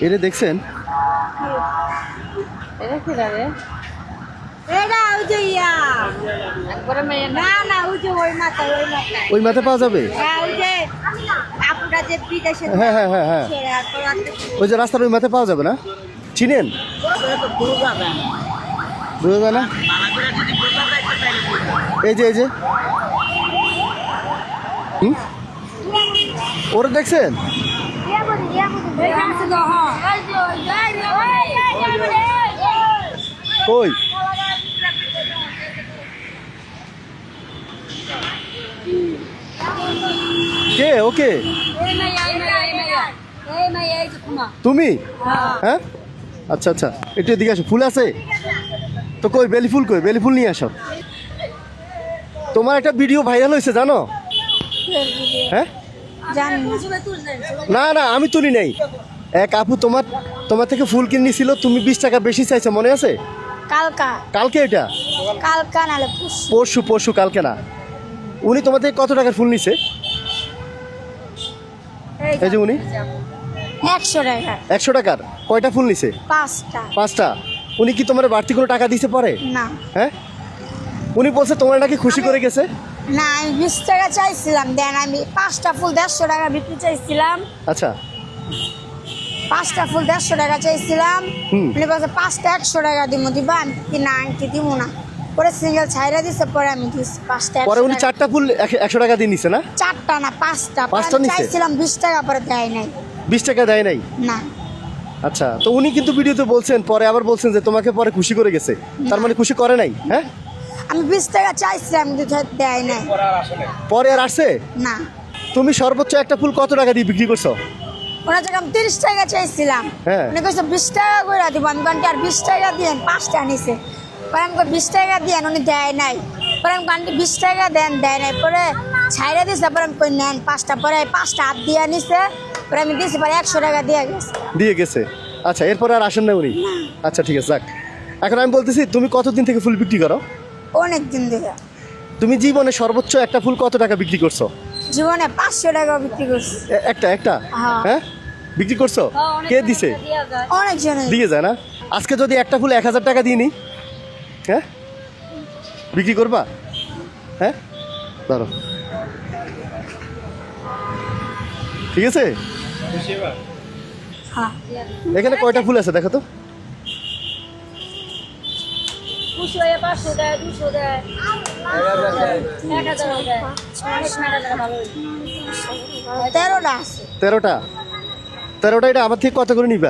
এটা দেখছেন? ওই ইয়া। মাথা পাওয়া যাবে? হ্যাঁ ওই যে আপুরা যে বিদেশে হ্যাঁ হ্যাঁ হ্যাঁ হ্যাঁ। ওই যে রাস্তার ওই মাথা পাওয়া যাবে না? চিনেন? বোঝা যায় না? এই যে এই যে। হুম? ওরা দেখছেন? কই? কে? ওকে? তোমা? হ্যাঁ? আচ্ছা আচ্ছা। একটু এদিকে আসো। ফুল আছে? তো কই, বেলি ফুল কই? বেলি ফুল নিয়ে আসো। তোমার একটা ভিডিও ভাইরাল হয়েছে, জানো? হ্যাঁ? না। না আমি তুলি নাই। এক আপু তোমার তোমার থেকে ফুল কিনে নিছিল তুমি বিশ টাকা বেশি চাইছো মনে আছে? কালকা। কালকে এটা? কালকা নালে পরশু। পরশু কালকে না। উনি তোমার থেকে কত টাকার ফুল নিছে? এই যে উনি। একশো টাকা। একশো টাকার? কয়টা ফুল নিছে? পাঁচটা। পাঁচটা? উনি কি তোমার বাড়তি কোনো টাকা দিতে পারে? না। হ্যাঁ? উনি বলছে তোমার নাকি খুশি করে গেছে? না আমি বিশ টাকা চাইছিলাম দেন আমি পাঁচটা ফুল দেড়শো টাকা বিক্রি চাইছিলাম। আচ্ছা। পাঁচটা ফুল দেড়শো টাকা চাইছিলাম। উনি বলছে পাঁচটা একশো টাকা দিব দিবা আমি কি না আংটি দিব না। পরে সিঙ্গেল ছাইরা দিছে পরে আমি দিচ্ছি পাঁচটা পরে উনি চারটা ফুল একশো টাকা দিয়ে নিছে না? চারটা না পাঁচটা। পাঁচটা চাইছিলাম বিশ টাকা পরে দেয় নাই। বিশ টাকা দেয় নাই? না। আচ্ছা তো উনি কিন্তু ভিডিওতে বলছেন পরে আবার বলছেন যে তোমাকে পরে খুশি করে গেছে। তার মানে খুশি করে নাই হ্যাঁ? আমি বিশ টাকা চাইছিলাম কিন্তু দেয় নাই। পরে আর আসছে না। তুমি সর্বোচ্চ একটা ফুল কত টাকা দিয়ে বিক্রি করছ? ওনার আমি তিরিশ টাকা চাইছিলাম। হ্যাঁ। উনি কইছে বিশ টাকা করে দিব। আমি কান্টি আর বিশ টাকা দিয়ে পাঁচটা নিছে পরে আমি কই বিশ টাকা দিয়ে উনি দেয় নাই। পরে আমি কান্টি বিশ টাকা দেন। দেয় নাই। পরে ছাইরা দিছে পরে আমি কই নেন। পাঁচটা পরে পাঁচটা হাত দিয়ে নিছে পরে আমি দিয়েছি পরে একশো টাকা দিয়ে গেছে। দিয়ে গেছে। আচ্ছা এরপরে আর আসেন না উনি? আচ্ছা ঠিক আছে যাক। এখন আমি বলতেছি তুমি কতদিন থেকে ফুল বিক্রি করো? অনেক দিন ধরে। তুমি জীবনে সর্বোচ্চ একটা ফুল কত টাকা বিক্রি করছ? জীবনে পাঁচশো টাকা বিক্রি করছি। একটা একটা? হ্যাঁ। হ্যাঁ? বিক্রি করছ? কে দিছে? অনেক জনে দিয়ে যায় না? আজকে যদি একটা ফুল এক হাজার টাকা দিয়ে নিই হ্যাঁ? বিক্রি করবা? হ্যাঁ? ধরো ঠিক আছে? হ্যাঁ। এখানে কয়টা ফুল আছে দেখো তো? পাঁচশো দেয় দুশো দেয় তেরোটা তেরোটা? তেরোটা এটা আমার থেকে কত করে নিবা?